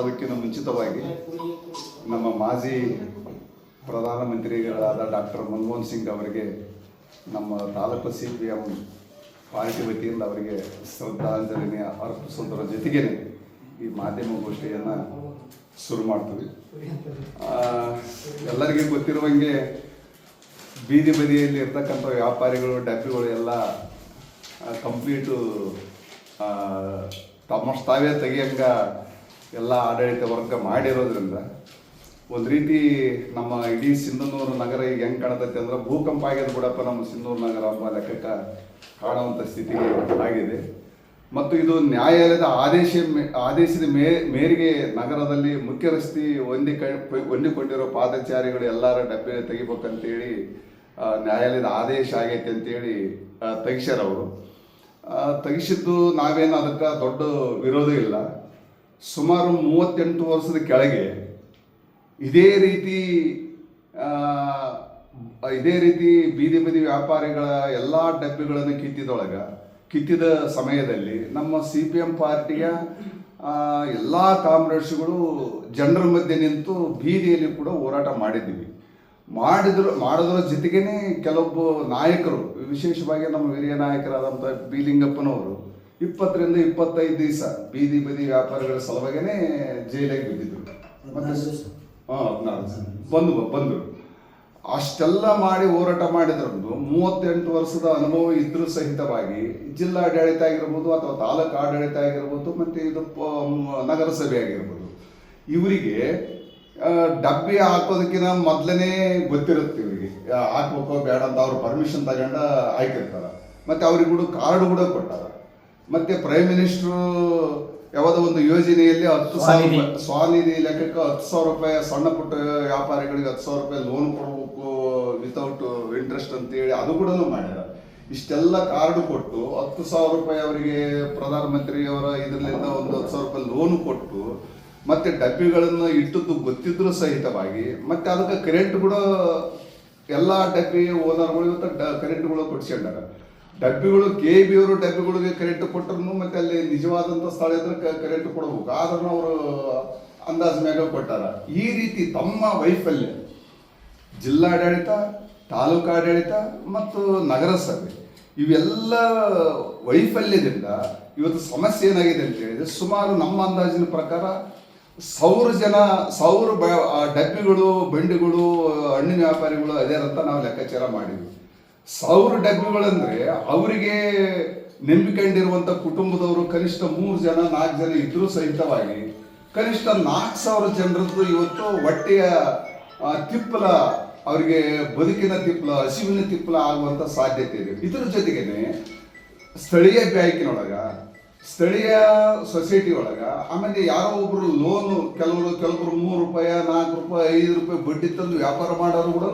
ಮಾಡೋದಕ್ಕಿಂತ ಮುಂಚಿತವಾಗಿ ನಮ್ಮ ಮಾಜಿ ಪ್ರಧಾನಮಂತ್ರಿಗಳಾದ ಡಾಕ್ಟರ್ ಮನಮೋಹನ್ ಸಿಂಗ್ ಅವರಿಗೆ, ನಮ್ಮ taluk C P M party ವತಿಯಿಂದ ಅವರಿಗೆ ಶ್ರದ್ಧಾಂಜಲಿನ ಅರ್ಪಿಸೋದರ ಜೊತೆಗೇ ಈ ಮಾಧ್ಯಮ ಗೋಷ್ಠಿಯನ್ನು ಶುರು ಮಾಡ್ತೀವಿ. ಎಲ್ಲರಿಗೆ ಎಲ್ಲರಿಗೂ ಗೊತ್ತಿರುವಂಗೆ ಬೀದಿ ಬದಿಯಲ್ಲಿ ಇರ್ತಕ್ಕಂಥ ವ್ಯಾಪಾರಿಗಳು, ಡಬ್ಬಿಗಳು ಎಲ್ಲ ಕಂಪ್ಲೀಟು ತಮ್ಮಷ್ಟು ತಾವೇ ತೆಗಿಯಂಗ ಎಲ್ಲ ಆಡಳಿತ ವರ್ಗ ಮಾಡಿರೋದ್ರಿಂದ ಒಂದು ರೀತಿ ನಮ್ಮ ಇಡೀ ಸಿಂಧನೂರು ನಗರ ಈಗ ಹೆಂಗೆ ಕಾಣತೈತೆ ಅಂದ್ರೆ ಭೂಕಂಪ ಆಗ್ಯದ ಬಿಡಪ್ಪ ನಮ್ಮ ಸಿಂಧೂರು ನಗರ ಎಂಬ ಲೆಕ್ಕಕ್ಕೆ ಕಾಣುವಂಥ ಸ್ಥಿತಿಗೆ ಆಗಿದೆ. ಮತ್ತು ಇದು ನ್ಯಾಯಾಲಯದ ಆದೇಶ ಆದೇಶದ ಮೇ, ಮೇರೆಗೆ ನಗರದಲ್ಲಿ ಮುಖ್ಯ ರಸ್ತೆ ಹೊಂದಿ ಹೊಂದಿಕೊಂಡಿರೋ ಪಾದಚಾರಿಗಳು ಎಲ್ಲರ ಡಬ್ಬೆ ತೆಗಿಬೇಕಂತೇಳಿ ನ್ಯಾಯಾಲಯದ ಆದೇಶ ಆಗೈತೆ ಅಂತೇಳಿ ತೆಗಿಸ್ಯಾರ ಅವರು. ತೆಗಿಸಿದ್ದು ನಾವೇನು ಅದಕ್ಕೆ ದೊಡ್ಡ ವಿರೋಧ ಇಲ್ಲ. ಸುಮಾರು ಮೂವತ್ತೆಂಟು ವರ್ಷದ ಕೆಳಗೆ ಇದೇ ರೀತಿ ಇದೇ ರೀತಿ ಬೀದಿ ಬದಿ ವ್ಯಾಪಾರಿಗಳ ಎಲ್ಲ ಡಬ್ಬಿಗಳನ್ನು ಕಿತ್ತಿದೊಳಗೆ, ಕಿತ್ತಿದ ಸಮಯದಲ್ಲಿ ನಮ್ಮ ಸಿ ಪಿ ಎಂ ಪಾರ್ಟಿಯ ಎಲ್ಲ ಕಾಮ್ರೇಡ್ಸ್ಗಳು ಜನರ ಮಧ್ಯೆ ನಿಂತು ಬೀದಿಯಲ್ಲಿ ಕೂಡ ಹೋರಾಟ ಮಾಡಿದ್ದೀವಿ ಮಾಡಿದ್ರು, ಮಾಡೋದ್ರ ಜೊತೆಗೇನೆ ಕೆಲವೊಬ್ಬ ನಾಯಕರು, ವಿಶೇಷವಾಗಿ ನಮ್ಮ ಹಿರಿಯ ನಾಯಕರಾದಂಥ ಬಿ ಲಿಂಗಪ್ಪನವರು ಇಪ್ಪತ್ತರಿಂದ ಇಪ್ಪತ್ತೈದು ದಿವಸ ಬೀದಿ ಬದಿ ವ್ಯಾಪಾರಿಗಳ ಸಲುವಾಗೇನೆ ಜೈಲಿಗೆ ಬಿದ್ದಿದ್ರು. ಮತ್ತೆ ಹಾಂ ಹದಿನಾರು ದಿವಸ. ಬಂದು ಬಂದರು. ಅಷ್ಟೆಲ್ಲ ಮಾಡಿ ಹೋರಾಟ ಮಾಡಿದ್ರು. ಮೂವತ್ತೆಂಟು ವರ್ಷದ ಅನುಭವ ಇದ್ರೂ ಸಹಿತವಾಗಿ ಜಿಲ್ಲಾಡಳಿತ ಆಗಿರ್ಬೋದು ಅಥವಾ ತಾಲೂಕು ಆಡಳಿತ ಆಗಿರ್ಬೋದು ಮತ್ತು ಇದು ನಗರಸಭೆ ಆಗಿರ್ಬೋದು. ಇವರಿಗೆ ಡಬ್ಬಿ ಹಾಕೋದಕ್ಕಿಂತ ಮೊದಲನೇ ಗೊತ್ತಿರುತ್ತೆ ಇವರಿಗೆ. ಹಾಕ್ಬೇಕೋ ಬೇಡ ಅಂತ ಅವ್ರು ಪರ್ಮಿಷನ್ ತಗೊಂಡ ಹಾಕಿರ್ತಾರೆ. ಮತ್ತು ಅವ್ರಿಗೆ ಕೂಡ ಕಾರ್ಡ್ ಕೂಡ ಕೊಟ್ಟಾರ. ಮತ್ತೆ ಪ್ರೈಮ್ ಮಿನಿಸ್ಟ್ರು ಯಾವುದೋ ಒಂದು ಯೋಜನೆಯಲ್ಲಿ ಹತ್ತು ಸಾವಿರ ಸ್ವಾನಿಧಿ. ರೂಪಾಯಿ- ಸ್ವಾನಿಧಿ ಲೆಕ್ಕಕ್ಕೆ ಹತ್ತು ಸಾವಿರ ರೂಪಾಯಿ ಸಣ್ಣ ಪುಟ್ಟ ವ್ಯಾಪಾರಿಗಳಿಗೆ ಹತ್ತು ಸಾವಿರ ರೂಪಾಯಿ ಲೋನ್ ಕೊಡಬೇಕು ವಿತೌಟ್ ಇಂಟ್ರೆಸ್ಟ್ ಅಂತೇಳಿ ಅದು ಕೂಡ ಮಾಡ್ಯಾರ ಇಷ್ಟೆಲ್ಲ ಕಾರ್ಡ್ ಕೊಟ್ಟು ಹತ್ತು ಸಾವಿರ ರೂಪಾಯಿ ಅವರಿಗೆ ಪ್ರಧಾನಮಂತ್ರಿಯವರ ಇದರಲ್ಲಿಂದ ಒಂದು ಹತ್ತು ಸಾವಿರ ರೂಪಾಯಿ ಲೋನ್ ಕೊಟ್ಟು ಮತ್ತೆ ಡಬ್ಬಿಗಳನ್ನು ಇಟ್ಟದ್ದು ಗೊತ್ತಿದ್ರು ಸಹಿತವಾಗಿ ಮತ್ತೆ ಅದಕ್ಕೆ ಕರೆಂಟ್ ಕೂಡ ಎಲ್ಲ ಡಬ್ಬಿ ಓನರ್ಗಳು ಇವತ್ತು ಕರೆಂಟ್ಗಳು ಕೊಡ್ಸ್ಕೊಂಡಾರ ಡಬ್ಬಿಗಳು ಕೆ ಬಿ ಅವರು ಡಬ್ಬಿಗಳಿಗೆ ಕರೆಂಟ್ ಕೊಟ್ಟರು ಮತ್ತೆ ಅಲ್ಲಿ ನಿಜವಾದಂಥ ಸ್ಥಳ ಇದ್ರೆ ಕರೆಂಟ್ ಕೊಡಬೇಕು. ಆದ್ರೂ ಅವರು ಅಂದಾಜು ಮ್ಯಾಗ ಕೊಟ್ಟಾರ. ಈ ರೀತಿ ತಮ್ಮ ವೈಫಲ್ಯ ಜಿಲ್ಲಾಡಳಿತ ತಾಲೂಕಾಡಳಿತ ಮತ್ತು ನಗರಸಭೆ, ಇವೆಲ್ಲ ವೈಫಲ್ಯದಿಂದ ಇವತ್ತು ಸಮಸ್ಯೆ ಏನಾಗಿದೆ ಅಂತ ಹೇಳಿದ್ರೆ ಸುಮಾರು ನಮ್ಮ ಅಂದಾಜಿನ ಪ್ರಕಾರ ಸಾವಿರ ಜನ, ಸಾವಿರ ಡಬ್ಬಿಗಳು, ಬಂಡಿಗಳು, ಹಣ್ಣಿನ ವ್ಯಾಪಾರಿಗಳು ಅದೇ ಅಂತ ನಾವು ಲೆಕ್ಕಾಚಾರ ಮಾಡಿದ್ವಿ. ಸಾವಿರ ಡಬ್ಬಿಗಳಂದ್ರೆ ಅವರಿಗೆ ನಂಬಿಕೊಂಡಿರುವಂಥ ಕುಟುಂಬದವರು ಕನಿಷ್ಠ ಮೂರು ಜನ, ನಾಲ್ಕು ಜನ ಇದ್ರೂ ಸಹಿತವಾಗಿ ಕನಿಷ್ಠ ನಾಲ್ಕು ಸಾವಿರ ಜನರದ್ದು ಇವತ್ತು ಹೊಟ್ಟೆಯ ತಿಪ್ಪಲ, ಅವರಿಗೆ ಬದುಕಿನ ತಿಪ್ಪಲ, ಹಸಿವಿನ ತಿಪ್ಪಲ ಆಗುವಂತ ಸಾಧ್ಯತೆ ಇದೆ. ಇದರ ಜೊತೆಗೇನೆ ಸ್ಥಳೀಯ ಬ್ಯಾಂಕಿನೊಳಗ ಸ್ಥಳೀಯ ಸೊಸೈಟಿ ಒಳಗ ಆಮೇಲೆ ಯಾರೋ ಒಬ್ರು ಲೋನು ಕೆಲವರು ಕೆಲವರು ಮೂರು ರೂಪಾಯಿ, ನಾಲ್ಕು ರೂಪಾಯಿ, ಐದು ರೂಪಾಯಿ ಬಡ್ಡಿ ತಂದು ವ್ಯಾಪಾರ ಮಾಡೋರು ಕೂಡ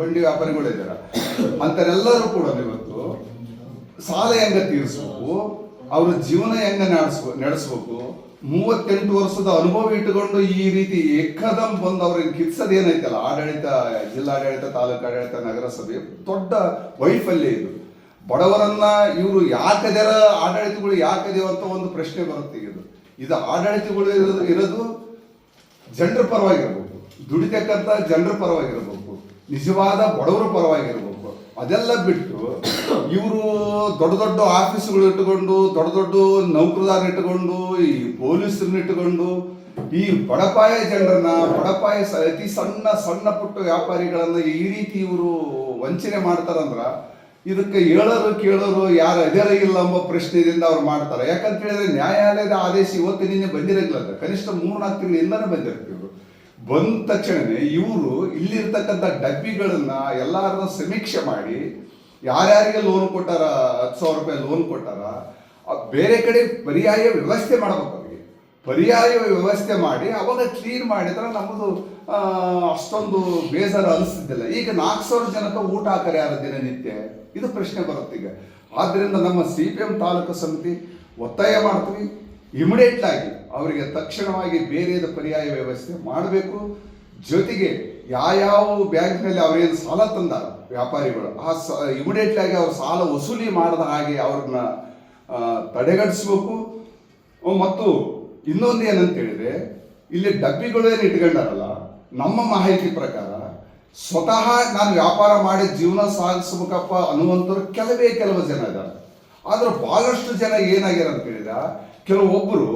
ಬಂಡಿ ವ್ಯಾಪಾರಿಗಳು ಇದ್ದಾರೆ ಅಂಥವರೆಲ್ಲರೂ ಕೂಡ ಇವತ್ತು ಸಾಲ ಹೆಂಗ ತೀರಿಸ್ಬೇಕು, ಅವ್ರ ಜೀವನ ಹೆಂಗ ನಡೆಸ್ಬೇಕು ನಡೆಸ್ಬೇಕು, ಮೂವತ್ತೆಂಟು ವರ್ಷದ ಅನುಭವ ಇಟ್ಟುಕೊಂಡು ಈ ರೀತಿ ಏಕದಂ ಬಂದು ಅವ್ರಿಗೆ ಕಿತ್ಸದೇನೈತಲ್ಲ ಆಡಳಿತ, ಜಿಲ್ಲಾಡಳಿತ ತಾಲೂಕು ಆಡಳಿತ ನಗರಸಭೆ, ದೊಡ್ಡ ವೈಫಲ್ಯ ಇದು. ಬಡವರನ್ನ ಇವರು ಯಾಕದರ ಆಡಳಿತಗಳು ಯಾಕದೇವ ಅಂತ ಒಂದು ಪ್ರಶ್ನೆ ಬರುತ್ತೆ ಇದು. ಇದು ಆಡಳಿತಗಳು ಇರೋದು ಜನರ ಪರವಾಗಿರ್ಬೇಕು. ದುಡಿತಕ್ಕಂಥ ಜನರ ಪರವಾಗಿರ್ಬೇಕು. ನಿಜವಾದ ಬಡವರ ಪರವಾಗಿರ್ಬೇಕು. ಅದೆಲ್ಲ ಬಿಟ್ಟು ಇವರು ದೊಡ್ಡ ದೊಡ್ಡ ಆಫೀಸ್ಗಳು ಇಟ್ಟುಕೊಂಡು, ದೊಡ್ಡ ದೊಡ್ಡ ನೌಕರದಾರ ಇಟ್ಟುಕೊಂಡು, ಈ ಪೊಲೀಸರನ್ನ ಇಟ್ಟುಕೊಂಡು, ಈ ಬಡಪಾಯ ಜನರನ್ನ, ಬಡಪಾಯ ಅತಿ ಸಣ್ಣ ಸಣ್ಣ ಪುಟ್ಟ ವ್ಯಾಪಾರಿಗಳನ್ನ ಈ ರೀತಿ ಇವರು ವಂಚನೆ ಮಾಡ್ತಾರಂದ್ರ ಇದಕ್ಕೆ ಹೇಳೋರು ಕೇಳೋರು ಯಾರು ಅದೇರ ಇಲ್ಲ ಎಂಬ ಪ್ರಶ್ನೆಯಿಂದ ಅವ್ರು ಮಾಡ್ತಾರೆ. ಯಾಕಂತ ಹೇಳಿದ್ರೆ ನ್ಯಾಯಾಲಯದ ಆದೇಶ ಇವತ್ತು ನಿನ್ನೆ ಬಂದಿರಂಗಿಲ್ಲ ಕನಿಷ್ಠ ಮೂರ್ನಾಲ್ಕು ತಿಂಗಳಿಂದನೇ ಬಂದಿರ್ತಿದ್ರು ಬಂದ ತಕ್ಷಣನೇ ಇವರು ಇಲ್ಲಿರ್ತಕ್ಕಂಥ ಡಬ್ಬಿಗಳನ್ನ ಎಲ್ಲಾರನ್ನ ಸಮೀಕ್ಷೆ ಮಾಡಿ, ಯಾರ್ಯಾರಿಗೆ ಲೋನ್ ಕೊಟ್ಟಾರ, ಹತ್ತು ಸಾವಿರ ರೂಪಾಯಿ ಲೋನ್ ಕೊಟ್ಟಾರ ಬೇರೆ ಕಡೆ ಪರ್ಯಾಯ ವ್ಯವಸ್ಥೆ ಮಾಡಬೇಕು ಅವರಿಗೆ. ಪರ್ಯಾಯ ವ್ಯವಸ್ಥೆ ಮಾಡಿ, ಅವಾಗ ಕ್ಲೀನ್ ಮಾಡಿದ್ರೆ ನಮ್ಮದು ಅಷ್ಟೊಂದು ಬೇಜಾರು ಅನಿಸ್ತಿದ್ದಿಲ್ಲ ಈಗ ನಾಲ್ಕು ಸಾವಿರ ಜನಕ್ಕೆ ಊಟ ಹಾಕರೆ ಯಾರ ದಿನನಿತ್ಯ? ಇದು ಪ್ರಶ್ನೆ ಬರುತ್ತೆ ಈಗ. ಆದ್ದರಿಂದ ನಮ್ಮ ಸಿ ಪಿ ಎಂ ತಾಲೂಕು ಸಮಿತಿ ಒತ್ತಾಯ ಮಾಡ್ತೀವಿ. ಇಮಿಡಿಯೇಟ್ ಆಗಿ ಅವರಿಗೆ ತಕ್ಷಣವಾಗಿ ಬೇರೆದ ಪರ್ಯಾಯ ವ್ಯವಸ್ಥೆ ಮಾಡಬೇಕು. ಜೊತೆಗೆ ಯಾವ್ಯಾವ ಬ್ಯಾಂಕ್ನಲ್ಲಿ ಅವರೇನು ಸಾಲ ತಂದ ವ್ಯಾಪಾರಿಗಳು, ಆ ಸ ಇಮಿಡಿಯೇಟ್ ಆಗಿ ಅವ್ರ ಸಾಲ ವಸೂಲಿ ಮಾಡದ ಹಾಗೆ ಅವ್ರನ್ನ ತಡೆಗಟ್ಟಿಸ್ಬೇಕು ಮತ್ತು ಇನ್ನೊಂದು ಏನಂತ ಹೇಳಿದ್ರೆ ಇಲ್ಲಿ ಡಬ್ಬಿಗಳೇನು ಇಟ್ಕೊಂಡಾರಲ್ಲ, ನಮ್ಮ ಮಾಹಿತಿ ಪ್ರಕಾರ ಸ್ವತಃ ನಾನು ವ್ಯಾಪಾರ ಮಾಡಿ ಜೀವನ ಸಾಗಿಸ್ಬೇಕಪ್ಪ ಅನ್ನುವಂಥವ್ರು ಕೆಲವೇ ಕೆಲವು ಜನ ಇದ್ದಾರೆ. ಆದ್ರೆ ಬಹಳಷ್ಟು ಜನ ಏನಾಗ್ಯಾರ ಅಂತ ಹೇಳಿದ ಕೆಲವೊಬ್ಬರು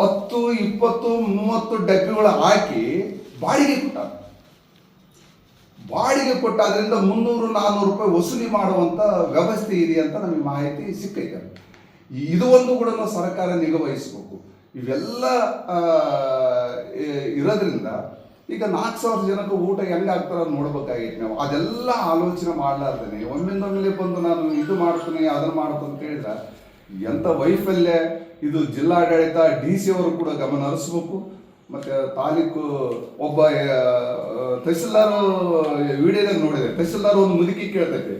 ಹತ್ತು, ಇಪ್ಪತ್ತು, ಮೂವತ್ತು ಡಬ್ಬಿಗಳು ಹಾಕಿ ಬಾಡಿಗೆ ಕೊಟ್ಟ ಬಾಡಿಗೆ ಕೊಟ್ಟ ಅದರಿಂದ ಮುನ್ನೂರು ನಾನ್ನೂರು ರೂಪಾಯಿ ವಸೂಲಿ ಮಾಡುವಂತ ವ್ಯವಸ್ಥೆ ಇದೆ ಅಂತ ನಮಗೆ ಮಾಹಿತಿ ಸಿಕ್ಕೈತೆ. ಇದು ಒಂದು ಕೂಡ ಸರ್ಕಾರ ನಿಗವಹಿಸಬೇಕು ಇವೆಲ್ಲ ಇರೋದ್ರಿಂದ ಈಗ ನಾಲ್ಕು ಸಾವಿರ ಜನಕ್ಕೆ ಊಟ ಹೆಂಗಾಗ್ತಾರ ನೋಡ್ಬೇಕಾಗಿತ್ತು ನಾವು. ಅದೆಲ್ಲ ಆಲೋಚನೆ ಮಾಡ್ಲಾರ್ದೇನೆ. ಒಮ್ಮಿಂದೊಮ್ಮೆಲೆ ಬಂದು ನಾನು ಇದು ಮಾಡ್ತೀನಿ, ಅದನ್ನು ಮಾಡ್ತೀನಿ ಅಂತ ಹೇಳಿದ್ರೆ ಎಂಥ ವೈಫಲ್ಯ. ಇದು ಜಿಲ್ಲಾಡಳಿತ, ಡಿ ಸಿ ಅವರು ಕೂಡ ಗಮನ ಹರಿಸ್ಬೇಕು. ಮತ್ತೆ ತಾಲೂಕು ಒಬ್ಬ ತಹಸೀಲ್ದಾರ್ ವಿಡಿಯೋದಾಗ ನೋಡಿದೆ. ತಹಸೀಲ್ದಾರ್ ಒಂದು ಮುದುಕಿ ಕೇಳ್ತೈತೆ.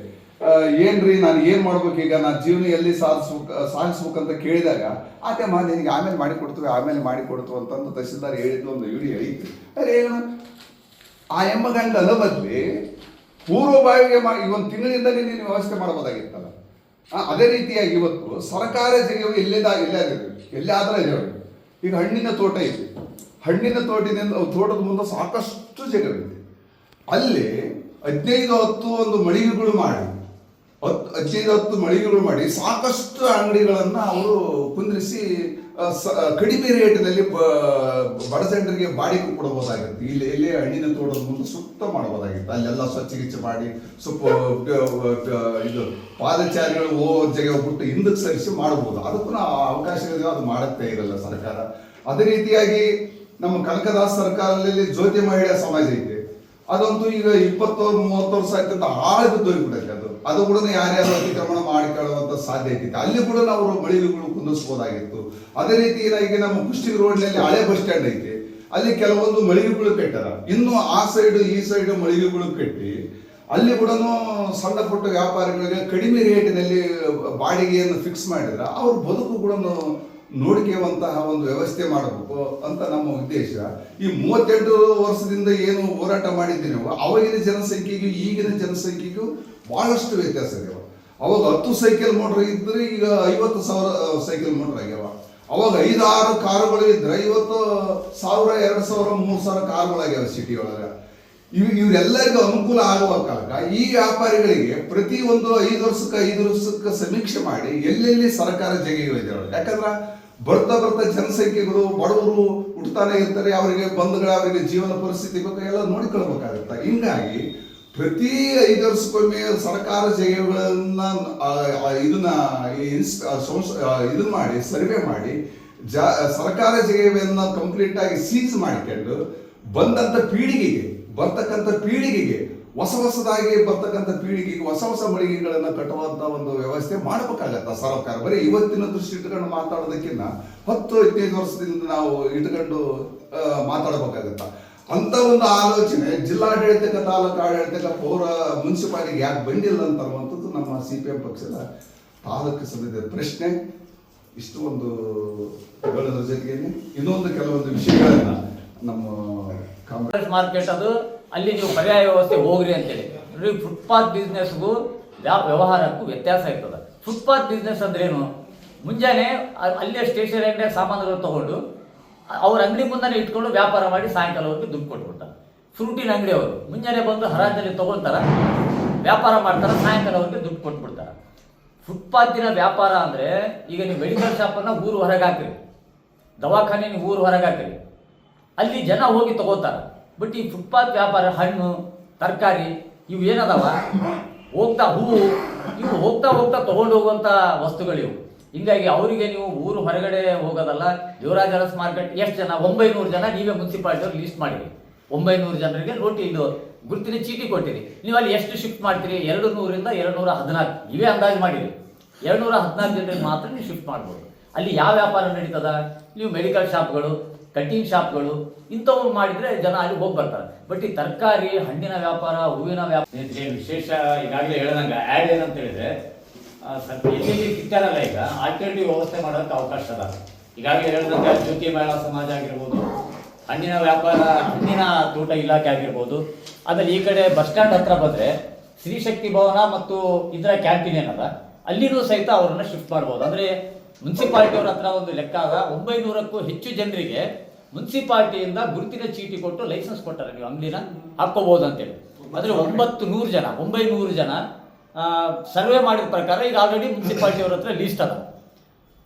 ಏನ್ರಿ ನಾನು ಏನ್ ಮಾಡ್ಬೇಕು ಈಗ ನಾನು ಜೀವನ ಎಲ್ಲಿ ಸಾಧಿಸ್ಬೇಕು ಸಾಧಿಸ್ಬೇಕಂತ ಕೇಳಿದಾಗ ಆತೆ ಮಾ ನಿನಗೆ ಆಮೇಲೆ ಮಾಡಿ ಕೊಡ್ತೀವಿ, ಆಮೇಲೆ ಮಾಡಿ ಕೊಡ್ತೀವಿ ಅಂತಂದು ತಹಸೀಲ್ದಾರ್ ಹೇಳಿದ್ದು ಒಂದು ವಿಡಿಯೋ ಐತಿ. ಅರೆ ಏನು ಆ ಎಮ್ಮ ಗಂಡ ಅದ ಬದ್ಲಿ ಪೂರ್ವಭಾವಿಗೆ ಮಾ ಈ ಒಂದು ತಿಂಗಳಿಂದ ನೀನು ವ್ಯವಸ್ಥೆ ಮಾಡ್ಬೋದಾಗಿತ್ತಲ್ಲ. ಅದೇ ರೀತಿಯಾಗಿ ಇವತ್ತು ಸರ್ಕಾರ ಜಗವು ಎಲ್ಲೇದ ಎಲ್ಲೇ ಆಗಿದೆ ಎಲ್ಲೇ ಆದ್ರೆ ಇದಾವೆ ಈಗ ಹಣ್ಣಿನ ತೋಟ ಇದೆ. ಹಣ್ಣಿನ ತೋಟದಿಂದ ತೋಟದ ಮುಂದೆ ಸಾಕಷ್ಟು ಜಗವಿದೆ. ಅಲ್ಲಿ ಹದಿನೈದು, ಹತ್ತು ಒಂದು ಮಳಿಗೆಗಳು ಮಾಡಿ ಹತ್ತು ಹದಿನೈದು ಹತ್ತು ಮಳಿಗೆಗಳು ಮಾಡಿ ಸಾಕಷ್ಟು ಅಂಗಡಿಗಳನ್ನ ಅವರು ಕುಂದ್ರಿಸಿ ಕಡಿಮೆ ರೇಟ್ನಲ್ಲಿ ಬಡ ಜನರಿಗೆ ಬಾಡಿಗೆ ಕೊಡಬಹುದಾಗಿತ್ತು ಇಲ್ಲಿ ಇಲ್ಲಿ ಹಣ್ಣಿನ ತೋಟದ ಮುಂದೆ ಸುತ್ತ ಮಾಡಬಹುದಾಗಿತ್ತು ಅಲ್ಲೆಲ್ಲ ಸ್ವಚ್ಛ ಗಿಚ್ಚ ಮಾಡಿ ಸ್ವಲ್ಪ ಇದು ಪಾದಚಾರಿಗಳು ಓ, ಜಗ ಬಿಟ್ಟು ಹಿಂದಕ್ಕೆ ಸರಿಸಿ ಮಾಡಬಹುದು. ಅದಕ್ಕೂ ಅವಕಾಶ ಅವಕಾಶಗಳಿದೆ ಅದು ಮಾಡುತ್ತೇ ಇರಲ್ಲ ಸರ್ಕಾರ. ಅದೇ ರೀತಿಯಾಗಿ ನಮ್ಮ ಕನಕದಾಸ ಸರ್ಕಾರದಲ್ಲಿ ಜ್ಯೋತಿ ಮಹಿಳಾ ಸಮಾಜ ಇದೆ. ಅದಂತೂ ಈಗ ಇಪ್ಪತ್ತು ಮೂವತ್ತು ವರ್ಷ ಆಯ್ತಂತ ಆಳಿದು ತೋರಿಬಿಟ್ಟೈತೆ ಅದು ಕೂಡ ಯಾರ್ಯಾರು ಅತಿಕ್ರಮಣ ಮಾಡಿಕೊಳ್ಳುವಂತ ಸಾಧ್ಯತೆ ಇದೆ ಅಲ್ಲಿ ಕೂಡ ನಾವು ಮಳಿಗೆಗಳು ಕುಂದಿಸ್ಬೋದಾಗಿತ್ತು. ಅದೇ ರೀತಿ ಏನಾಗಿ ನಮ್ಮ ಕುಷ್ಟಿ ರೋಡ್ನಲ್ಲಿ ಹಳೆ ಬಸ್ ಸ್ಟ್ಯಾಂಡ್ ಐತೆ. ಅಲ್ಲಿ ಕೆಲವೊಂದು ಮಳಿಗೆಗಳು ಕಟ್ಟಾರ ಇನ್ನು ಆ ಸೈಡ್ ಈ ಸೈಡ್ ಮಳಿಗೆಗಳು ಕಟ್ಟಿ. ಅಲ್ಲಿ ಕೂಡ ಸಣ್ಣ ಪುಟ್ಟ ವ್ಯಾಪಾರಿಗಳಿಗೆ ಕಡಿಮೆ ರೇಟಿನಲ್ಲಿ ಬಾಡಿಗೆಯನ್ನು ಫಿಕ್ಸ್ ಮಾಡಿದ್ರೆ ಅವ್ರ ಬದುಕು ಕೂಡ ನೋಡಿಕೆಯುವಂತಹ ಒಂದು ವ್ಯವಸ್ಥೆ ಮಾಡಬೇಕು ಅಂತ ನಮ್ಮ ಉದ್ದೇಶ. ಈ ಮೂವತ್ತೆಂಟು ವರ್ಷದಿಂದ ಏನು ಹೋರಾಟ ಮಾಡಿದ್ದೀನೋ ಅವಾಗಿನ ಜನಸಂಖ್ಯೆಗೂ ಈಗಿನ ಜನಸಂಖ್ಯೆಗೂ ಬಹಳಷ್ಟು ವ್ಯತ್ಯಾಸ ಆಗ್ಯಾವ ಅವಾಗ. ಹತ್ತು ಸೈಕಲ್ ಮೋಟ್ರ್ ಇದ್ರೆ ಈಗ ಐವತ್ತು ಸಾವಿರ ಸೈಕಲ್ ಮೋಟ್ರ್ ಆಗ್ಯಾವ. ಅವಾಗ ಐದಾರು ಕಾರುಗಳು ಇದ್ರೆ ಇವತ್ತು ಸಾವಿರ, ಎರಡು ಸಾವಿರ, ಮೂರು ಸಾವಿರ ಕಾರುಗಳಾಗ್ಯಾವ ಸಿಟಿ ಒಳಗೆ. ಇವ್, ಇವರೆಲ್ಲರಿಗೂ ಅನುಕೂಲ ಆಗುವ ಕಾಲಕ ಈ ವ್ಯಾಪಾರಿಗಳಿಗೆ ಪ್ರತಿ ಒಂದು ಐದು ವರ್ಷಕ್ಕೆ ಐದು ವರ್ಷಕ್ಕೆ ಸಮೀಕ್ಷೆ ಮಾಡಿ ಎಲ್ಲೆಲ್ಲಿ ಸರ್ಕಾರ ಜಗಿಗಳಿದ್ದಾವೆ ಯಾಕಂದ್ರೆ ಬರ್ತಾ ಬರ್ತಾ ಜನಸಂಖ್ಯೆಗಳು ಬಡವರು ಹುಟ್ಟತಾನೆ ಇರ್ತಾರೆ, ಅವರಿಗೆ ಬಂಧುಗಳ, ಅವರಿಗೆ ಜೀವನ ಪರಿಸ್ಥಿತಿ ಬಗ್ಗೆ ಎಲ್ಲ ನೋಡಿಕೊಳ್ಬೇಕಾಗತ್ತೆ. ಹಿಂಗಾಗಿ ಪ್ರತಿ ಐದು ವರ್ಷಕ್ಕೊಮ್ಮೆ ಸರ್ಕಾರ ಆ, ಇದನ್ನ ಇದನ್ನ ಮಾಡಿ ಸರ್ವೆ ಮಾಡಿ ಜ ಸರ್ಕಾರ ಜಗವನ್ನು ಕಂಪ್ಲೀಟ್ ಆಗಿ ಸೀಸ್ ಮಾಡಿಕೊಂಡು ಬಂದಂತ ಪೀಳಿಗೆಗೆ ಬರ್ತಕ್ಕಂಥ ಪೀಳಿಗೆಗೆ ಹೊಸ ಹೊಸದಾಗಿ ಬರ್ತಕ್ಕಂಥ ಪೀಳಿಗೆಗೆ ಹೊಸ ಹೊಸ ಮಳಿಗೆಗಳನ್ನು ಕಟ್ಟುವಂತ ಒಂದು ವ್ಯವಸ್ಥೆ ಮಾಡಬೇಕಾಗತ್ತ ಸರ್ಕಾರ. ಬರೀ ಇವತ್ತಿನ ದೃಷ್ಟಿ ಇಟ್ಕೊಂಡು ಮಾತಾಡೋದಕ್ಕಿಂತ ಹತ್ತು ಹದಿನೈದು ವರ್ಷದಿಂದ ನಾವು ಇಟ್ಕೊಂಡು ಮಾತಾಡಬೇಕಾಗತ್ತ. ಅಂತ ಒಂದು ಆಲೋಚನೆ. ಜಿಲ್ಲಾಡಳಿತಕ್ಕೆ ತಾಲೂಕು ಆಡಳಿತಕ್ಕೆ ಪೌರ ಮುನ್ಸಿಪಾಲಿಟಿ ಯಾಕೆ ಬಂದಿಲ್ಲ ಅಂತ ಅನ್ನುವಂಥದ್ದು ನಮ್ಮ ಸಿ ಪಿ ಎಂ ಪಕ್ಷದ ತಾಲೂಕು ಸಮಿತಿಯ ಪ್ರಶ್ನೆ. ಇಷ್ಟು ಒಂದು ಹೇಳೋದ್ರ ಜೊತೆಗೆ ಇನ್ನೊಂದು ಕೆಲವೊಂದು ವಿಷಯಗಳನ್ನ ನಮ್ಮ ಕಾಂಗ್ರೆಸ್ ಮಾರ್ಕೆಟ್ ಅದು, ಅಲ್ಲಿ ನೀವು ಪರ್ಯಾಯ ವ್ಯವಸ್ಥೆ ಹೋಗ್ರಿ ಅಂತೇಳಿ. ನೋಡಿ ಫುಟ್ಪಾತ್ ಬಿಸ್ನೆಸ್ಗೂ ವ್ಯವಹಾರಕ್ಕೂ ವ್ಯತ್ಯಾಸ ಇರ್ತದೆ. ಫುಟ್ಪಾತ್ ಬಿಸ್ನೆಸ್ ಅಂದ್ರೇನು? ಮುಂಜಾನೆ ಅಲ್ಲೇ ಸ್ಟೇಷನರಿ ಅಂಗಡಿಯ ಸಾಮಾನುಗಳು ತಗೊಂಡು ಅವ್ರ ಅಂಗಡಿ ಮುಂದೆ ಇಟ್ಕೊಂಡು ವ್ಯಾಪಾರ ಮಾಡಿ ಸಾಯಂಕಾಲವರೆಗೆ ದುಡ್ಡು ಕೊಟ್ಬಿಡ್ತಾರೆ ಫ್ರೂಟಿನ ಅಂಗಡಿಯವರು ಮುಂಜಾನೆ ಬಂದು ಹರಾಜಲ್ಲಿ ತಗೊಳ್ತಾರ, ವ್ಯಾಪಾರ ಮಾಡ್ತಾರೆ ಸಾಯಂಕಾಲವರೆಗೆ ದುಡ್ಡು ಕೊಟ್ಬಿಡ್ತಾರೆ ಫುಟ್ಪಾತಿನ ವ್ಯಾಪಾರ ಅಂದರೆ ಈಗ ನೀವು ಮೆಡಿಕಲ್ ಶಾಪನ್ನು ಊರು ಹೊರಗೆ ಹಾಕ್ರಿ. ದವಾಖಾನೆ ಊರು ಹೊರಗೆ ಹಾಕ್ರಿ. ಅಲ್ಲಿ ಜನ ಹೋಗಿ ತಗೋತಾರೆ ಬಟ್ ಈ ಫುಟ್ಪಾತ್ ವ್ಯಾಪಾರ, ಹಣ್ಣು, ತರಕಾರಿ, ಇವು ಏನದಾವ? ಹೋಗ್ತಾ ಹೂವು, ಇವು ಹೋಗ್ತಾ ಹೋಗ್ತಾ ತಗೊಂಡು ಹೋಗುವಂಥ ವಸ್ತುಗಳಿವು. ಹಿಂಗಾಗಿ ಅವರಿಗೆ ನೀವು ಊರು ಹೊರಗಡೆ ಹೋಗೋದಲ್ಲ ಯುವರಾಜ್ ಅರಸ್ ಮಾರ್ಕೆಟ್ ಎಷ್ಟು ಜನ? ಒಂಬೈನೂರು ಜನ ನೀವೇ ಮುನ್ಸಿಪಾಲ್ಟಿಯವ್ರು ಲೀಸ್ಟ್ ಮಾಡಿರಿ. ಒಂಬೈನೂರು ಜನರಿಗೆ ನೋಟಿ ಇದು, ಗುರುತಿನ ಚೀಟಿ ಕೊಟ್ಟಿರಿ. ನೀವು ಅಲ್ಲಿ ಎಷ್ಟು ಶಿಫ್ಟ್ ಮಾಡ್ತೀರಿ? ಎರಡು ನೂರಿಂದ ಎರಡು ನೂರ ಹದಿನಾಲ್ಕು. ಇವೇ ಅಂದಾಜು ಮಾಡಿರಿ. ಎರಡು ನೂರ ಹದಿನಾಲ್ಕು ಜನರಿಗೆ ಮಾತ್ರ ನೀವು ಶಿಫ್ಟ್ ಮಾಡ್ಬೋದು. ಅಲ್ಲಿ ಯಾವ ವ್ಯಾಪಾರ ನಡೀತದ? ನೀವು ಮೆಡಿಕಲ್ ಶಾಪ್ಗಳು ಕಟಿಂಗ್ ಶಾಪ್ಗಳು ಇಂಥವ್ರು ಮಾಡಿದ್ರೆ ಜನ ಅಲ್ಲಿ ಹೋಗಿ ಬರ್ತಾರೆ. ಬಟ್ ಈ ತರಕಾರಿ, ಹಣ್ಣಿನ ವ್ಯಾಪಾರ, ಹೂವಿನ ವ್ಯಾಪಾರ ವಿಶೇಷ ಈಗಾಗಲೇ ಹೇಳ್ದಂಗೆ ಆ್ಯಡ್ ಏನಂತ ಹೇಳಿದ್ರೆ ಸ್ವಲ್ಪ ಎಲ್ಲೆಲ್ಲಿ ಈಗ. ಆಲ್ಟರ್ನೇಟಿವ್ ವ್ಯವಸ್ಥೆ ಮಾಡೋಕೆ ಅವಕಾಶ ಅದ. ಈಗಾಗಲೇ ಹೇಳಿದಂತೆ ಜ್ಯೋತಿ ಮೇಳ ಸಮಾಜ ಆಗಿರ್ಬೋದು, ಹಣ್ಣಿನ ವ್ಯಾಪಾರ, ಹಣ್ಣಿನ ತೋಟ ಇಲಾಖೆ ಆಗಿರ್ಬೋದು ಅದ್ರಲ್ಲಿ ಈ ಕಡೆ ಬಸ್ ಸ್ಟ್ಯಾಂಡ್ ಹತ್ರ ಬಂದ್ರೆ ಸ್ತ್ರೀಶಕ್ತಿ ಭವನ ಮತ್ತು ಇದರ ಕ್ಯಾಂಟೀನ್ ಏನದ? ಅಲ್ಲಿನೂ ಸಹಿತ ಅವರನ್ನ ಶಿಫ್ಟ್ ಮಾಡ್ಬೋದು. ಅಂದ್ರೆ ಮುನ್ಸಿಪಾಲಿಟಿ ಅವ್ರ ಹತ್ರ ಒಂದು ಲೆಕ್ಕ ಅದ. ಒಂಬೈನೂರಕ್ಕೂ ಹೆಚ್ಚು ಜನರಿಗೆ ಮುನ್ಸಿಪಾಲ್ಟಿಯಿಂದ ಗುರುತಿನ ಚೀಟಿ ಕೊಟ್ಟು ಲೈಸೆನ್ಸ್ ಕೊಟ್ಟಾರೆ. ನೀವು ಅಂಗಡಿನ ಹಾಕ್ಕೋಬಹುದು ಅಂತೇಳಿ. ಅಂದ್ರೆ ಒಂಬತ್ತು ನೂರು ಜನ, ಒಂಬೈನೂರು ಜನ ಸರ್ವೆ ಮಾಡಿದ ಪ್ರಕಾರ ಈಗ ಆಲ್ರೆಡಿ ಮುನ್ಸಿಪಾಲ್ಟಿ ಅವ್ರ ಹತ್ರ ಲೀಸ್ಟ್ ಅದ.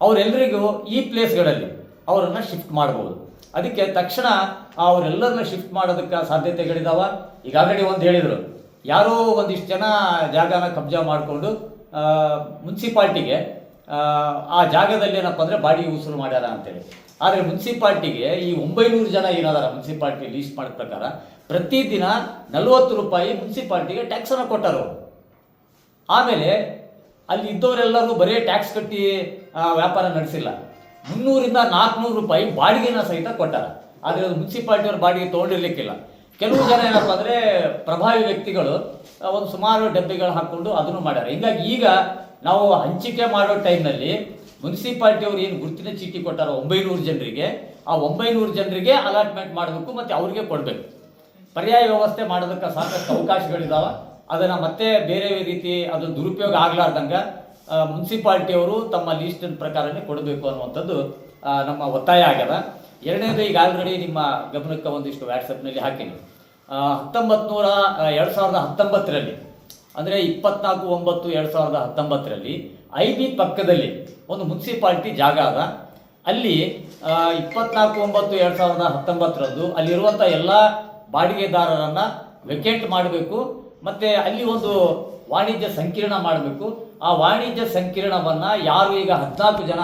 ಅವರೆಲ್ಲರಿಗೂ ಈ ಪ್ಲೇಸ್ಗಳಲ್ಲಿ ಅವರನ್ನು ಶಿಫ್ಟ್ ಮಾಡ್ಬೋದು. ಅದಕ್ಕೆ ತಕ್ಷಣ ಅವರೆಲ್ಲರನ್ನ ಶಿಫ್ಟ್ ಮಾಡೋದಕ್ಕೆ ಸಾಧ್ಯತೆಗಳಿದಾವ? ಈಗ ಆಲ್ರೆಡಿ ಒಂದು ಹೇಳಿದರು. ಯಾರೋ ಒಂದಿಷ್ಟು ಜನ ಜಾಗನ ಕಬ್ಜಾ ಮಾಡಿಕೊಂಡು ಮುನ್ಸಿಪಾಲ್ಟಿಗೆ ಆ ಜಾಗದಲ್ಲಿ ಏನಪ್ಪ ಅಂದರೆ ಬಾಡಿಗೆ ಉಸಿರು ಮಾಡ್ಯಾರ ಅಂತೇಳಿ. ಆದರೆ ಮುನ್ಸಿಪಾಲ್ಟಿಗೆ ಈ ಒಂಬೈನೂರು ಜನ ಏನಾದಾರ ಮುನ್ಸಿಪಾಲ್ಟಿ ಲೀಸ್ಟ್ ಮಾಡಿದ ಪ್ರಕಾರ ಪ್ರತಿದಿನ ನಲವತ್ತು ರೂಪಾಯಿ ಮುನ್ಸಿಪಾಲ್ಟಿಗೆ ಟ್ಯಾಕ್ಸನ್ನು ಕೊಟ್ಟರು ಆಮೇಲೆ ಅಲ್ಲಿ ಇದ್ದವರೆಲ್ಲರೂ ಬರೀ ಟ್ಯಾಕ್ಸ್ ಕಟ್ಟಿ ವ್ಯಾಪಾರ ನಡೆಸಿಲ್ಲ. ಮುನ್ನೂರಿಂದ ನಾಲ್ಕುನೂರು ರೂಪಾಯಿ ಬಾಡಿಗೆನ ಸಹಿತ ಕೊಟ್ಟಾರ. ಆದರೆ ಅದು ಮುನ್ಸಿಪಾಲ್ಟಿಯವ್ರ ಬಾಡಿಗೆ ತೊಗೊಂಡಿರ್ಲಿಕ್ಕಿಲ್ಲ. ಕೆಲವು ಜನ ಏನಪ್ಪ ಅಂದರೆ ಪ್ರಭಾವಿ ವ್ಯಕ್ತಿಗಳು ಒಂದು ಸುಮಾರು ಡಬ್ಬಿಗಳು ಹಾಕ್ಕೊಂಡು ಅದನ್ನು ಮಾಡ್ಯಾರ. ಹೀಗಾಗಿ ಈಗ ನಾವು ಹಂಚಿಕೆ ಮಾಡೋ ಟೈಮ್ನಲ್ಲಿ ಮುನ್ಸಿಪಾಲ್ಟಿಯವ್ರು ಏನು ಗುರುತಿನ ಚೀಟಿ ಕೊಟ್ಟಾರ ಒಂಬೈನೂರು ಜನರಿಗೆ, ಆ ಒಂಬೈನೂರು ಜನರಿಗೆ ಅಲಾಟ್ಮೆಂಟ್ ಮಾಡಬೇಕು ಮತ್ತು ಅವ್ರಿಗೆ ಕೊಡಬೇಕು. ಪರ್ಯಾಯ ವ್ಯವಸ್ಥೆ ಮಾಡೋದಕ್ಕೆ ಸಾಕಷ್ಟು ಅವಕಾಶಗಳಿದಾವೆ. ಅದನ್ನು ಮತ್ತೆ ಬೇರೆ ರೀತಿ ಅದು ದುರುಪಯೋಗ ಆಗಲಾರ್ದಂಗೆ ಮುನ್ಸಿಪಾಲ್ಟಿಯವರು ತಮ್ಮ ಲೀಸ್ಟಿನ ಪ್ರಕಾರನೇ ಕೊಡಬೇಕು ಅನ್ನುವಂಥದ್ದು ನಮ್ಮ ಒತ್ತಾಯ ಆಗ್ಯದ. ಎರಡನೇದು ಈಗ ಆಲ್ರೆಡಿ ನಿಮ್ಮ ಗಮನಕ್ಕೆ ಒಂದಿಷ್ಟು ವ್ಯಾಟ್ಸಪ್ನಲ್ಲಿ ಹಾಕಿನಿ. ಹತ್ತೊಂಬತ್ತು ನೂರ ಎರಡು ಸಾವಿರದ ಹತ್ತೊಂಬತ್ತರಲ್ಲಿ, ಅಂದರೆ ಇಪ್ಪತ್ನಾಲ್ಕು ಒಂಬತ್ತು ಎರಡು ಸಾವಿರದ ಹತ್ತೊಂಬತ್ತರಲ್ಲಿ ಐ ಬಿ ಪಕ್ಕದಲ್ಲಿ ಒಂದು ಮುನ್ಸಿಪಾಲ್ಟಿ ಜಾಗ ಅದ. ಅಲ್ಲಿ ಇಪ್ಪತ್ನಾಲ್ಕು ಒಂಬತ್ತು ಎರಡು ಸಾವಿರದ ಹತ್ತೊಂಬತ್ತರಂದು ಅಲ್ಲಿರುವಂಥ ಎಲ್ಲ ಬಾಡಿಗೆದಾರರನ್ನು ವೆಕೇಟ್ ಮಾಡಬೇಕು. ಮತ್ತು ಅಲ್ಲಿ ಒಂದು ವಾಣಿಜ್ಯ ಸಂಕೀರ್ಣ ಮಾಡಬೇಕು. ಆ ವಾಣಿಜ್ಯ ಸಂಕೀರ್ಣವನ್ನು ಯಾರು ಈಗ ಹದಿನಾಲ್ಕು ಜನ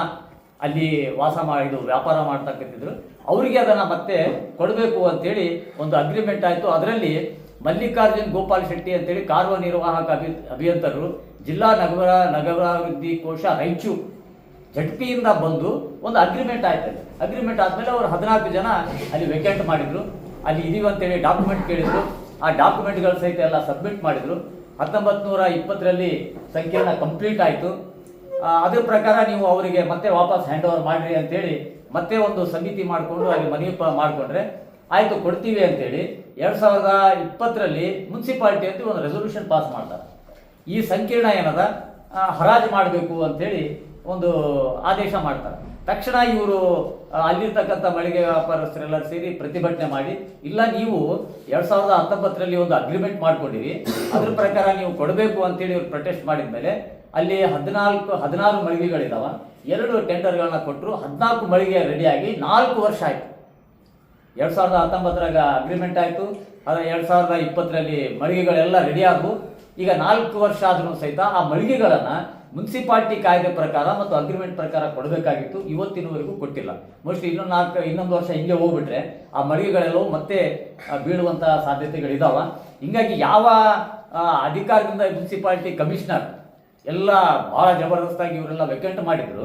ಅಲ್ಲಿ ವಾಸ ಮಾಡಿದ್ದು ವ್ಯಾಪಾರ ಮಾಡ್ತಕ್ಕಂತಿದ್ರು ಅವರಿಗೆ ಅದನ್ನು ಮತ್ತೆ ಕೊಡಬೇಕು ಅಂತೇಳಿ ಒಂದು ಅಗ್ರಿಮೆಂಟ್ ಆಯಿತು. ಅದರಲ್ಲಿ ಮಲ್ಲಿಕಾರ್ಜುನ್ ಗೋಪಾಲ್ ಶೆಟ್ಟಿ ಅಂತೇಳಿ ಕಾರ್ಯನಿರ್ವಾಹಕ ಅಭಿ, ಅಭಿಯಂತರರು, ಜಿಲ್ಲಾ ನಗರ, ನಗರಾಭಿವೃದ್ಧಿ ಕೋಶ ರಾಯಚೂರು ಜಟ್ಪಿಯಿಂದ ಬಂದು ಒಂದು ಅಗ್ರಿಮೆಂಟ್ ಆಯ್ತು ಅಗ್ರಿಮೆಂಟ್ ಆದಮೇಲೆ ಅವರು ಹದಿನಾಲ್ಕು ಜನ ಅಲ್ಲಿ ವೆಕೆಂಟ್ ಮಾಡಿದ್ರು. ಅಲ್ಲಿ ಇದೀವಿ ಅಂತೇಳಿ ಡಾಕ್ಯುಮೆಂಟ್ ಕೇಳಿದ್ರು. ಆ ಡಾಕ್ಯುಮೆಂಟ್ಗಳು ಸಹಿತ ಎಲ್ಲ ಸಬ್ಮಿಟ್ ಮಾಡಿದರು. ಹತ್ತೊಂಬತ್ತು ನೂರ ಇಪ್ಪತ್ತರಲ್ಲಿ ಸಂಕೀರ್ಣ ಕಂಪ್ಲೀಟ್ ಆಯಿತು. ಅದ್ರ ಪ್ರಕಾರ ನೀವು ಅವರಿಗೆ ಮತ್ತೆ ವಾಪಸ್ ಹ್ಯಾಂಡ್ ಓವರ್ ಮಾಡಿರಿ ಅಂತೇಳಿ ಮತ್ತೆ ಒಂದು ಸಮಿತಿ ಮಾಡಿಕೊಂಡು ಅಲ್ಲಿ ಮನವಿ ಮಾಡಿಕೊಂಡ್ರೆ ಆಯಿತು, ಕೊಡ್ತೀವಿ ಅಂತೇಳಿ. ಎರಡು ಸಾವಿರದ ಇಪ್ಪತ್ತರಲ್ಲಿ ಮುನ್ಸಿಪಾಲ್ಟಿ ಅಂತ ಒಂದು ರೆಸೊಲ್ಯೂಷನ್ ಪಾಸ್ ಮಾಡ್ತಾರೆ. ಈ ಸಂಕೀರ್ಣ ಏನದ? ಹರಾಜು ಮಾಡಬೇಕು ಅಂತೇಳಿ ಒಂದು ಆದೇಶ ಮಾಡ್ತಾರೆ. ತಕ್ಷಣ ಇವರು ಅಲ್ಲಿರ್ತಕ್ಕಂಥ ಮಳಿಗೆ ವ್ಯಾಪಾರಸ್ಥರೆಲ್ಲ ಸೇರಿ ಪ್ರತಿಭಟನೆ ಮಾಡಿ, ಇಲ್ಲ ನೀವು ಎರಡು ಸಾವಿರದ ಹತ್ತೊಂಬತ್ತರಲ್ಲಿ ಒಂದು ಅಗ್ರಿಮೆಂಟ್ ಮಾಡ್ಕೊಂಡಿರಿ, ಅದ್ರ ಪ್ರಕಾರ ನೀವು ಕೊಡಬೇಕು ಅಂತೇಳಿ ಇವರು ಪ್ರೊಟೆಸ್ಟ್ ಮಾಡಿದ ಮೇಲೆ ಅಲ್ಲಿ ಹದಿನಾಲ್ಕು, ಹದಿನಾರು ಮಳಿಗೆಗಳಿದಾವ. ಎರಡು ಟೆಂಡರ್ಗಳನ್ನ ಕೊಟ್ಟರು ಹದಿನಾಲ್ಕು ಮಳಿಗೆ ರೆಡಿಯಾಗಿ ನಾಲ್ಕು ವರ್ಷ ಆಯಿತು. ಎರಡು ಸಾವಿರದ ಹತ್ತೊಂಬತ್ತರಾಗ ಅಗ್ರಿಮೆಂಟ್ ಆಯಿತು, ಅದರ ಎರಡು ಸಾವಿರದ ಇಪ್ಪತ್ತರಲ್ಲಿ ಮಳಿಗೆಗಳೆಲ್ಲ ರೆಡಿ ಈಗ ನಾಲ್ಕು ವರ್ಷ ಆದರೂ ಸಹಿತ ಆ ಮಳಿಗೆಗಳನ್ನು ಮುನ್ಸಿಪಾಲ್ಟಿ ಕಾಯ್ದೆ ಪ್ರಕಾರ ಮತ್ತು ಅಗ್ರಿಮೆಂಟ್ ಪ್ರಕಾರ ಕೊಡಬೇಕಾಗಿತ್ತು. ಇವತ್ತಿನವರೆಗೂ ಕೊಟ್ಟಿಲ್ಲ. ಮೋಸ್ಟ್ಲಿ ಇನ್ನೊಂದು ನಾಲ್ಕು, ಇನ್ನೊಂದು ವರ್ಷ ಹಿಂಗೆ ಹೋಗ್ಬಿಟ್ರೆ ಆ ಮಳಿಗೆಗಳೆಲ್ಲವೂ ಮತ್ತೆ ಬೀಳುವಂಥ ಸಾಧ್ಯತೆಗಳಿದಾವ. ಹಿಂಗಾಗಿ ಯಾವ ಅಧಿಕಾರದಿಂದ ಮುನ್ಸಿಪಾಲ್ಟಿ ಕಮಿಷನರ್ ಎಲ್ಲ ಬಹಳ ಜಬರ್ದಸ್ತಾಗಿ ಇವರೆಲ್ಲ ವೆಕೆಂಟ್ ಮಾಡಿದ್ರು.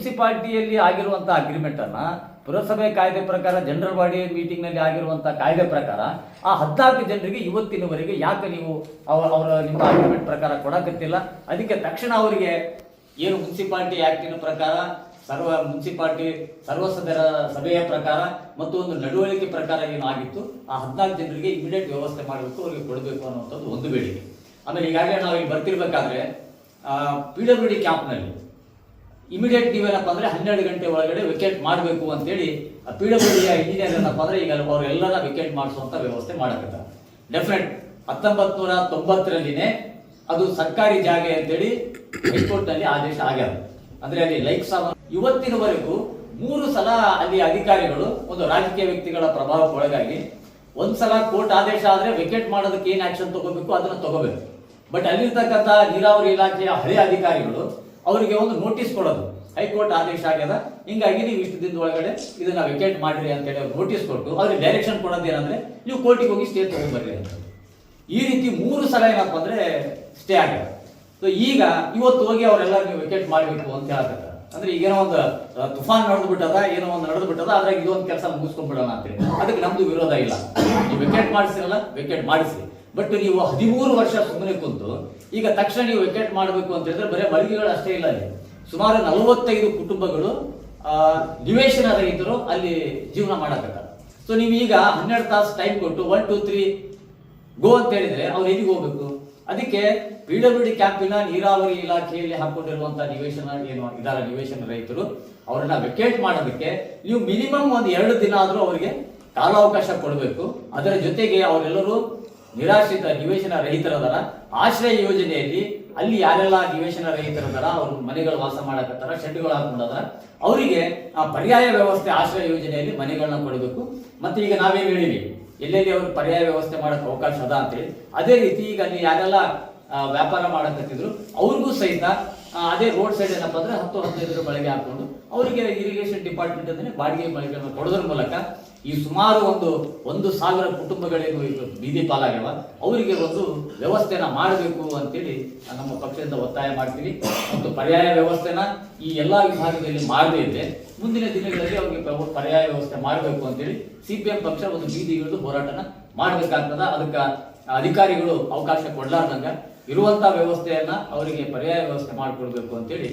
ಮುನ್ಸಿಪಾಲ್ಟಿಯಲ್ಲಿ ಆಗಿರುವಂಥ ಅಗ್ರಿಮೆಂಟನ್ನು ಪುರಸಭೆ ಕಾಯ್ದೆ ಪ್ರಕಾರ ಜನರಲ್ ಬಾಡಿ ಮೀಟಿಂಗ್ನಲ್ಲಿ ಆಗಿರುವಂಥ ಕಾಯ್ದೆ ಪ್ರಕಾರ ಆ ಹದಿನಾಲ್ಕು ಜನರಿಗೆ ಇವತ್ತಿನವರೆಗೆ ಯಾಕೆ ನೀವು ಅವರ ಅವರ ನಿಮ್ಮ ಅಗ್ರಿಮೆಂಟ್ ಪ್ರಕಾರ ಕೊಡಕತ್ತಿಲ್ಲ? ಅದಕ್ಕೆ ತಕ್ಷಣ ಅವರಿಗೆ ಏನು ಮುನ್ಸಿಪಾಲ್ಟಿ ಆ್ಯಕ್ಟಿನ ಪ್ರಕಾರ, ಸರ್ವ ಮುನ್ಸಿಪಾಲ್ಟಿ ಸರ್ವ ಸದರ ಸಭೆಯ ಪ್ರಕಾರ ಮತ್ತು ಒಂದು ನಡವಳಿಕೆ ಪ್ರಕಾರ ಏನು ಆಗಿತ್ತು, ಆ ಹದಿನಾಲ್ಕು ಜನರಿಗೆ ಇಮಿಡಿಯೇಟ್ ವ್ಯವಸ್ಥೆ ಮಾಡಬೇಕು, ಅವರಿಗೆ ಕೊಡಬೇಕು ಅನ್ನುವಂಥದ್ದು ಒಂದು ಬೇಡಿಕೆ. ಆಮೇಲೆ ಈಗಾಗಲೇ ನಾವು ಇಲ್ಲಿ ಬರ್ತಿರ್ಬೇಕಾದ್ರೆ ಪಿ ಡಬ್ಲ್ಯೂ ಡಿ ಕ್ಯಾಂಪ್ನಲ್ಲಿ ಇಮಿಡಿಯೇಟ್ ನೀವೇನಪ್ಪ ಅಂದ್ರೆ ಹನ್ನೆರಡು ಗಂಟೆ ಒಳಗಡೆ ವಿಕೆಟ್ ಮಾಡಬೇಕು ಅಂತೇಳಿ ಪಿ ಡಬ್ಲ್ಯೂ ಡಿ ಇಂಜಿನಿಯರ್ ಏನಪ್ಪ ಅಂದ್ರೆ ಈಗ ಅವರೆಲ್ಲರ ವಿಕೆಟ್ ಮಾಡಿಸುವಂಥ ವ್ಯವಸ್ಥೆ ಮಾಡಕತ್ತಾರೆ. ಡೆಫಿನೆಟ್ ಹತ್ತೊಂಬತ್ತು ನೂರ ತೊಂಬತ್ತರಲ್ಲಿನೇ ಅದು ಸರ್ಕಾರಿ ಜಾಗ ಅಂತೇಳಿ ಹೈಕೋರ್ಟ್ನಲ್ಲಿ ಆದೇಶ ಆಗ್ಯಾರ ಅಂದರೆ ಅಲ್ಲಿ ಲೈಕ್ಸ್ ಇವತ್ತಿನವರೆಗೂ ಮೂರು ಸಲ ಅಲ್ಲಿ ಅಧಿಕಾರಿಗಳು, ಒಂದು ರಾಜಕೀಯ ವ್ಯಕ್ತಿಗಳ ಪ್ರಭಾವಕ್ಕೆ ಒಳಗಾಗಿ ಒಂದ್ಸಲ ಕೋರ್ಟ್ ಆದೇಶ ಆದ್ರೆ ವಿಕೆಟ್ ಮಾಡೋದಕ್ಕೆ ಏನು ಆಕ್ಷನ್ ತಗೋಬೇಕು ಅದನ್ನ ತಗೋಬೇಕು. ಬಟ್ ಅಲ್ಲಿರ್ತಕ್ಕಂಥ ನೀರಾವರಿ ಇಲಾಖೆಯ ಹಳೆಯ ಅಧಿಕಾರಿಗಳು ಅವರಿಗೆ ಒಂದು ನೋಟಿಸ್ ಕೊಡೋದು. ಹೈಕೋರ್ಟ್ ಆದೇಶ ಆಗ್ಯದ. ಹಿಂಗಾಗಿ ನೀವು ಇಷ್ಟು ದಿನದ ಒಳಗಡೆ ಇದನ್ನ ವಿಕೆಟ್ ಮಾಡಿರಿ ಅಂತೇಳಿ ಅವ್ರು ನೋಟಿಸ್ ಕೊಟ್ಟು ಅವ್ರಿಗೆ ಡೈರೆಕ್ಷನ್ ಕೊಡೋದು ಏನಂದ್ರೆ ನೀವು ಕೋರ್ಟಿಗೆ ಹೋಗಿ ಸ್ಟೇ ತಗೊಂಡ್ಬರ್ರಿ ಅಂತ. ಈ ರೀತಿ ಮೂರು ಸಲ ಏನಪ್ಪ ಅಂದ್ರೆ ಸ್ಟೇ ಆಗ್ಯದ. ಸೊ ಈಗ ಇವತ್ತು ಹೋಗಿ ಅವರೆಲ್ಲ ನೀವು ವಿಕೆಟ್ ಮಾಡಬೇಕು ಅಂತ ಹೇಳ್ತಾರೆ ಅಂದ್ರೆ ಈಗೇನೋ ಒಂದು ತುಫಾನ್ ನಡೆದು ಬಿಟ್ಟದ ಏನೋ ಒಂದು ನಡೆದು ಬಿಟ್ಟದ ಅದ್ರಾಗ ಇದೊಂದು ಕೆಲಸ ಮುಗಿಸ್ಕೊಂಡ್ಬಿಡೋಣ ಅಂತೇಳಿ ಅದಕ್ಕೆ ನಮ್ದು ವಿರೋಧ ಇಲ್ಲ. ನೀವು ವಿಕೆಟ್ ಮಾಡಿಸಿರಲ್ಲ ವಿಕೆಟ್ ಮಾಡಿಸಿ. ಬಟ್ ನೀವು ಹದಿಮೂರು ವರ್ಷ ಸುಮ್ಮನೆ ಕುಂತು, ಈಗ ತಕ್ಷಣ ನೀವು ವಿಕೆಟ್ ಮಾಡಬೇಕು ಅಂತ ಹೇಳಿದ್ರೆ ಬರೀ ಮಳಿಗೆಗಳು ಅಷ್ಟೇ ಇಲ್ಲ ಅಲ್ಲಿ. ಸುಮಾರು ನಲವತ್ತೈದು ಕುಟುಂಬಗಳು ನಿವೇಶನ ರೈತರು ಅಲ್ಲಿ ಜೀವನ ಮಾಡಕತ್ತಾರೆ. ಸೊ ನೀವು ಈಗ ಹನ್ನೆರಡು ತಾಸು ಟೈಮ್ ಕೊಟ್ಟು ಒನ್ ಟೂ ತ್ರೀ ಗೋ ಅಂತ ಹೇಳಿದ್ರೆ ಅವ್ರು ಎಲ್ಲಿಗೆ ಹೋಗ್ಬೇಕು? ಅದಕ್ಕೆ ಪಿ ಡಬ್ಲ್ಯೂ ಡಿ ಕ್ಯಾಂಪಿನ ನೀರಾವರಿ ಇಲಾಖೆಯಲ್ಲಿ ಹಾಕೊಂಡಿರುವಂತಹ ನಿವೇಶನ ಏನು ಇದಾರ ನಿವೇಶನ ರೈತರು ಅವರನ್ನ ವೆಕೇಟ್ ಮಾಡೋದಕ್ಕೆ ನೀವು ಮಿನಿಮಮ್ ಒಂದು ಎರಡು ದಿನ ಆದರೂ ಅವರಿಗೆ ಕಾಲಾವಕಾಶ ಕೊಡಬೇಕು. ಅದರ ಜೊತೆಗೆ ಅವರೆಲ್ಲರೂ ನಿರಾಶ್ರಿತ ನಿವೇಶನ ರಹಿತರದಾರ ಆಶ್ರಯ ಯೋಜನೆಯಲ್ಲಿ ಅಲ್ಲಿ ಯಾರೆಲ್ಲ ನಿವೇಶನ ರಹಿತರದಾರ ಅವ್ರ ಮನೆಗಳು ವಾಸ ಮಾಡಕತ್ತಾರ, ಶೆಡ್ಗಳು ಹಾಕೊಂಡದಾರ ಅವರಿಗೆ ಆ ಪರ್ಯಾಯ ವ್ಯವಸ್ಥೆ ಆಶ್ರಯ ಯೋಜನೆಯಲ್ಲಿ ಮನೆಗಳನ್ನ ಕೊಡಬೇಕು. ಮತ್ತೆ ಈಗ ನಾವೇನು ಹೇಳಿವಿ? ಎಲ್ಲೆಲ್ಲಿ ಅವ್ರಿಗೆ ಪರ್ಯಾಯ ವ್ಯವಸ್ಥೆ ಮಾಡಕ್ಕೆ ಅವಕಾಶ ಅದ ಅಂತೇಳಿ, ಅದೇ ರೀತಿ ಈಗ ಅಲ್ಲಿ ಯಾರೆಲ್ಲ ವ್ಯಾಪಾರ ಮಾಡಕತ್ತಿದ್ರು. ಅವ್ರಿಗೂ ಸಹಿತ ಅದೇ ರೋಡ್ ಸೈಡ್ ಏನಪ್ಪ ಅಂದ್ರೆ ಹತ್ತು ಹದಿನೈದರ ಬಳಗೆ ಹಾಕೊಂಡು ಅವರಿಗೆ ಇರಿಗೇಷನ್ ಡಿಪಾರ್ಟ್ಮೆಂಟ್ ಅಂದ್ರೆ ಬಾಡಿಗೆ ಬಳಕೆಯನ್ನು ಕೊಡೋದ್ರ ಮೂಲಕ ಈ ಸುಮಾರು ಒಂದು ಒಂದು ಸಾವಿರ ಕುಟುಂಬಗಳೇನು ಈಗ ಬೀದಿ ಪಾಲಾಗ್ಯವ. ಅವರಿಗೆ ಒಂದು ವ್ಯವಸ್ಥೆನ ಮಾಡಬೇಕು ಅಂತೇಳಿ ನಮ್ಮ ಪಕ್ಷದಿಂದ ಒತ್ತಾಯ ಮಾಡ್ತೀವಿ. ಮತ್ತು ಪರ್ಯಾಯ ವ್ಯವಸ್ಥೆನ ಈ ಎಲ್ಲ ವಿಭಾಗದಲ್ಲಿ ಮಾಡದೇ ಇದೆ. ಮುಂದಿನ ದಿನಗಳಲ್ಲಿ ಅವರಿಗೆ ಪರ್ಯಾಯ ವ್ಯವಸ್ಥೆ ಮಾಡಬೇಕು ಅಂತೇಳಿ ಸಿ ಪಿ ಎಂ ಪಕ್ಷ ಒಂದು ಬೀದಿಗಿಳಿದು ಹೋರಾಟನ ಮಾಡಬೇಕಾಗ್ತದ. ಅದಕ್ಕೆ ಅಧಿಕಾರಿಗಳು ಅವಕಾಶ ಕೊಡ್ಲಾರ್ದಂಗ ಇರುವಂತ ವ್ಯವಸ್ಥೆಯನ್ನ ಅವರಿಗೆ ಪರ್ಯಾಯ ವ್ಯವಸ್ಥೆ ಮಾಡಿಕೊಡ್ಬೇಕು ಅಂತೇಳಿ